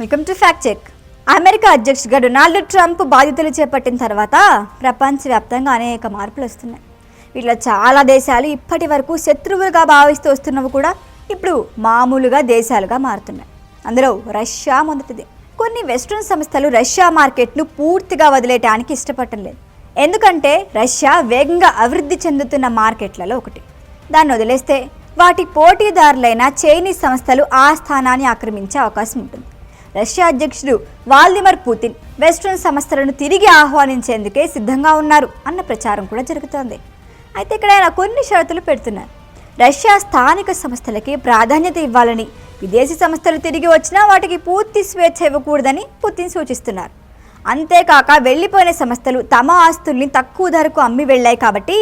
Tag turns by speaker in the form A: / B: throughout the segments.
A: Welcome to fact check America అధ్యక్షుడిగా Donald Trump బాధ్యతలు చేపట్టిన తర్వాత ప్రపంచవ్యాప్తంగా అనేక మార్పులు వస్తున్నాయి. వీటిలో చాలా దేశాలు ఇప్పటి వరకు శత్రువులుగా భావిస్తూ వస్తున్నవి కూడా ఇప్పుడు మామూలుగా దేశాలుగా మారుతున్నాయి. అందులో రష్యా మొదటిది. కొన్ని వెస్ట్రన్ సంస్థలు రష్యా మార్కెట్ను పూర్తిగా వదిలేయటానికి ఇష్టపడటం లేదు. ఎందుకంటే రష్యా వేగంగా అభివృద్ధి చెందుతున్న మార్కెట్లలో ఒకటి. దాన్ని వదిలేస్తే వాటి పోటీదారులైన చైనీస్ సంస్థలు ఆ స్థానాన్ని ఆక్రమించే అవకాశం ఉంటుంది. రష్యా అధ్యక్షుడు వాల్దిమర్ పుతిన్ వెస్ట్రన్ సంస్థలను తిరిగి ఆహ్వానించేందుకే సిద్ధంగా ఉన్నారు అన్న ప్రచారం కూడా జరుగుతోంది. అయితే ఇక్కడ ఆయన కొన్ని షరతులు పెడుతున్నారు. రష్యా స్థానిక సంస్థలకి ప్రాధాన్యత ఇవ్వాలని విదేశీ సంస్థలు తిరిగి వచ్చినా వాటికి పూర్తి స్వేచ్ఛ ఇవ్వకూడదని పుతిన్ సూచిస్తున్నారు. అంతేకాక వెళ్ళిపోయిన సంస్థలు తమ ఆస్తుల్ని తక్కువ ధరకు అమ్మి వెళ్ళాయి కాబట్టి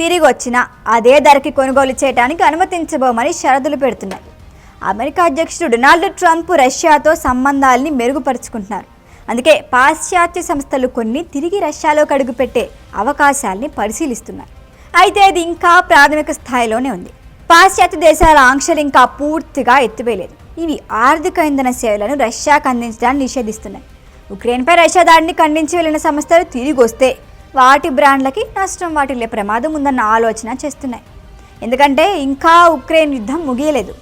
A: తిరిగి వచ్చినా అదే ధరకి కొనుగోలు చేయడానికి అనుమతించబోమని షరతులు పెడుతున్నాయి అమెరికా అధ్యక్షుడు డొనాల్డ్ ట్రంప్ రష్యాతో సంబంధాలని మెరుగుపరుచుకుంటున్నారు. అందుకే పాశ్చాత్య సంస్థలు కొన్ని తిరిగి రష్యాలోకి అడుగుపెట్టే అవకాశాల్ని పరిశీలిస్తున్నారు. అయితే అది ఇంకా ప్రాథమిక స్థాయిలోనే ఉంది. పాశ్చాత్య దేశాల ఆంక్షలు ఇంకా పూర్తిగా ఎత్తివేయలేదు. ఇవి ఆర్థిక ఇంధన సేవలను రష్యాకు అందించడాన్ని నిషేధిస్తున్నాయి. ఉక్రెయిన్పై రష్యా దాడిని ఖండించి వెళ్ళిన సంస్థలు తిరిగి వస్తే వాటి బ్రాండ్లకి నష్టం వాటిల్లే ప్రమాదం ఉందన్న ఆలోచన చేస్తున్నాయి. ఎందుకంటే ఇంకా ఉక్రెయిన్ యుద్ధం ముగియలేదు.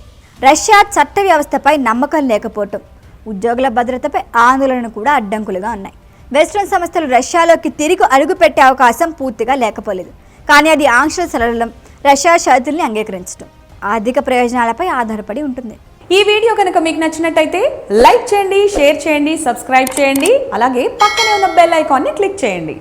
A: రష్యా చట్ట వ్యవస్థపై నమ్మకం లేకపోవటం ఉద్యోగుల భద్రతపై ఆందోళన కూడా అడ్డంకులుగా ఉన్నాయి. వెస్ట్రన్ సంస్థలు రష్యాలోకి తిరిగి అడుగుపెట్టే అవకాశం పూర్తిగా లేకపోలేదు. కానీ అది ఆంక్షలు సరళం రష్యా షరతుల్ని అంగీకరించడం ఆర్థిక ప్రయోజనాలపై ఆధారపడి ఉంటుంది.
B: ఈ వీడియో కనుక మీకు నచ్చినట్టయితే లైక్ చేయండి షేర్ చేయండి సబ్స్క్రైబ్ చేయండి అలాగే పక్కనే ఉన్న బెల్ ఐకాన్ని క్లిక్ చేయండి.